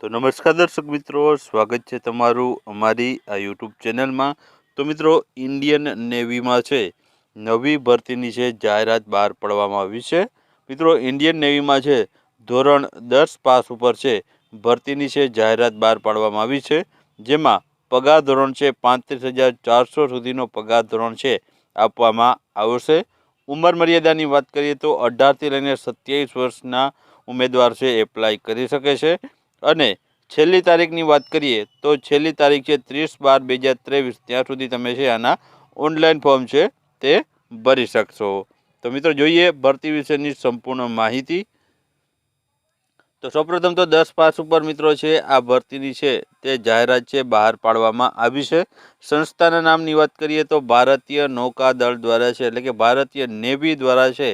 તો નમસ્કાર દર્શક મિત્રો, સ્વાગત છે તમારું અમારી આ યુટ્યુબ ચેનલમાં. તો મિત્રો ઇન્ડિયન નેવીમાં છે, નવી ભરતીની છે, જાહેરાત બહાર પાડવામાં આવી છે. મિત્રો ઇન્ડિયન નેવીમાં છે, ધોરણ દસ પાસ ઉપર છે, ભરતીની છે, જાહેરાત બહાર પાડવામાં આવી છે. જેમાં પગાર ધોરણ છે, પાંત્રીસ હજાર ચારસો સુધીનો પગાર ધોરણ છે, આપવામાં આવશે ઉંમર મર્યાદાની વાત કરીએ તો અઢારથી લઈને સત્યાવીસ વર્ષના ઉમેદવાર છે, એપ્લાય કરી શકે છે. અને છેલ્લી તારીખની વાત કરીએ તો છેલ્લી તારીખ છે ત્રીસ બાર બે હજાર ત્રેવીસ. ત્યાં સુધી તમે છે આના ઓનલાઈન ફોર્મ છે તે ભરી શકશો. તો મિત્રો જોઈએ ભરતી વિશેની સંપૂર્ણ માહિતી. તો સૌપ્રથમ તો દસ પાસ ઉપર મિત્રો છે આ ભરતીની છે તે જાહેરાત છે બહાર પાડવામાં આવી છે. સંસ્થાના નામની વાત કરીએ તો ભારતીય નૌકાદળ દ્વારા છે એટલે કે ભારતીય નેવી દ્વારા છે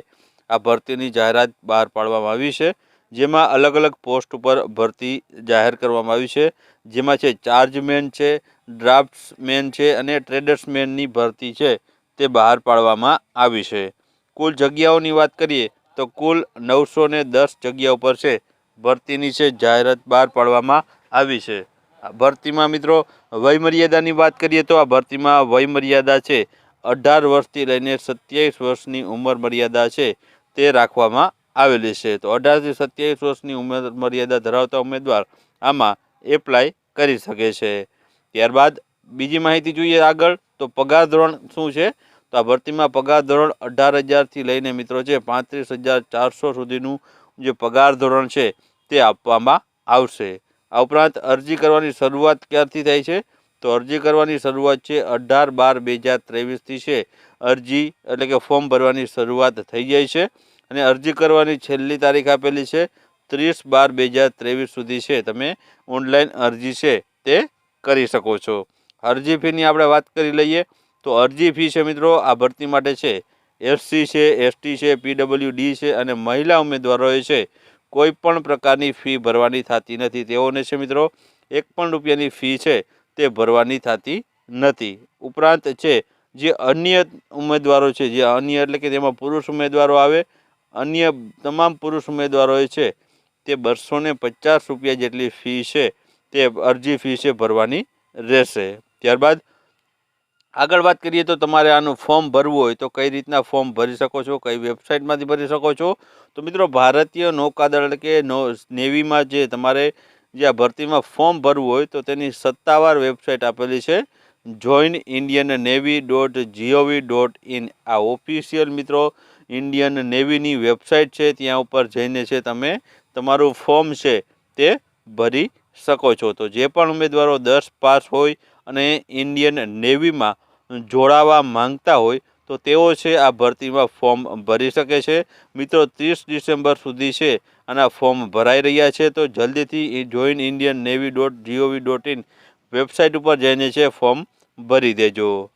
આ ભરતીની જાહેરાત બહાર પાડવામાં આવી છે. જેમાં અલગ અલગ પોસ્ટ ઉપર ભરતી જાહેર કરવામાં આવી છે. જેમાં છે ચાર્જમેન છે ડ્રાફ્ટ્સમેન છે અને ટ્રેડર્સમેનની ભરતી છે તે બહાર પાડવામાં આવી છે. કુલ જગ્યાઓની વાત કરીએ તો કુલ નવસો દસ જગ્યાઓ પર છે ભરતીની છે જાહેરાત બહાર પાડવામાં આવી છે. ભરતીમાં મિત્રો વયમર્યાદાની વાત કરીએ તો આ ભરતીમાં વયમર્યાદા છે અઢાર વર્ષથી લઈને સત્યાવીસ વર્ષની ઉંમર મર્યાદા છે તે રાખવામાં આવેલી છે. તો અઢારથી સત્યાવીસ વર્ષની ઉંમર મર્યાદા ધરાવતા ઉમેદવાર આમાં એપ્લાય કરી શકે છે. ત્યારબાદ બીજી માહિતી જોઈએ આગળ, તો પગાર ધોરણ શું છે? તો આ ભરતીમાં પગાર ધોરણ અઢાર હજારથી લઈને મિત્રો છે પાંત્રીસ હજાર ચારસો સુધીનું જે પગાર ધોરણ છે તે આપવામાં આવશે. આ ઉપરાંત અરજી કરવાની શરૂઆત ક્યારથી થાય છે? તો અરજી કરવાની શરૂઆત છે અઢાર બાર બે હજાર ત્રેવીસથી છે. અરજી એટલે કે ફોર્મ ભરવાની શરૂઆત થઈ જાય છે. અને અરજી કરવાની છેલ્લી તારીખ આપેલી છે ત્રીસ બાર બે હજાર ત્રેવીસ સુધી છે. તમે ઓનલાઈન અરજી છે તે કરી શકો છો. અરજી ફીની આપણે વાત કરી લઈએ તો અરજી ફી છે મિત્રો આ ભરતી માટે છે. એસસી છે એસટી છે પીડબ્લ્યુડી છે અને મહિલા ઉમેદવારોએ છે. કોઈ પણ પ્રકારની ફી ભરવાની થતી નથી. તેઓને છે મિત્રો એક પણ રૂપિયાની ફી છે તે ભરવાની થતી નથી. ઉપરાંત છે જે અન્ય ઉમેદવારો છે, જે અન્ય એટલે કે તેમાં પુરુષ ઉમેદવારો આવે અન્ય તમામ પુરુષ ઉમેદવારોએ છે, તે બસો ને પચાસ રૂપિયા જેટલી ફી છે, તે અરજી ફી છે ભરવાની રહેશે. ત્યારબાદ આગળ વાત કરીએ તો તમારે આનું ફોર્મ ભરવું હોય તો કઈ રીતના ફોર્મ ભરી શકો છો, કઈ વેબસાઇટમાંથી ભરી શકો છો? તો મિત્રો ભારતીય નૌકાદળ કે નો, નેવીમાં જે તમારે જે આ ભરતીમાં ફોર્મ ભરવું હોય તો તેની સત્તાવાર વેબસાઇટ આપેલી છે, join Indian navy dot gov dot in. આ ઓફિશિયલ મિત્રો ઇન્ડિયન નેવીની વેબસાઇટ છે, ત્યાં ઉપર જઈને છે તમે તમારું ફોર્મ છે તે ભરી શકો છો. તો જે પણ ઉમેદવારો દસ પાસ હોય અને ઇન્ડિયન નેવીમાં જોડાવા માંગતા હોય, તો તેઓ છે આ ભરતીમાં ફોર્મ ભરી શકે છે. મિત્રો, ત્રીસ ડિસેમ્બર સુધી છે આના ફોર્મ ભરાઈ રહ્યા છે, તો જલ્દીથી join Indian navy dot gov dot in website ઉપર જઈને છે ફોર્મ ભરી દેજો.